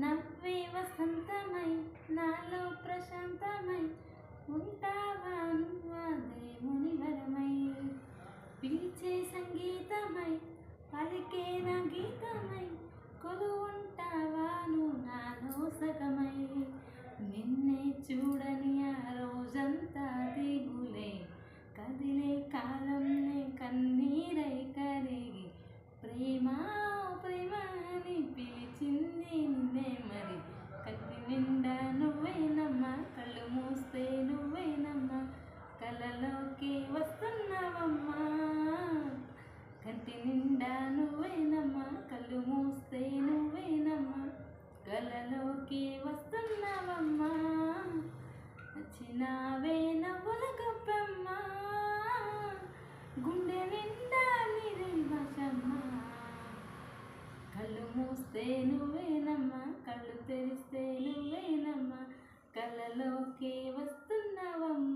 నవ్వే వసంతమై నాలో ప్రశాంతమై ఉంటావా నువ్వా దేవుని వరమై పిలిచే సంగీతమై పలికే నా గీతమై కొలువుంటావా నువ్వు నాలో సగమై? నిన్నే చూడని ఆ రోజంతా దిగులే కదిలే కాలం మూస్తే నువ్వేనమ్మా కళ్ళు తెరిస్తే నువ్వేనమ్మా కలలోకి వస్తున్నావమ్మా.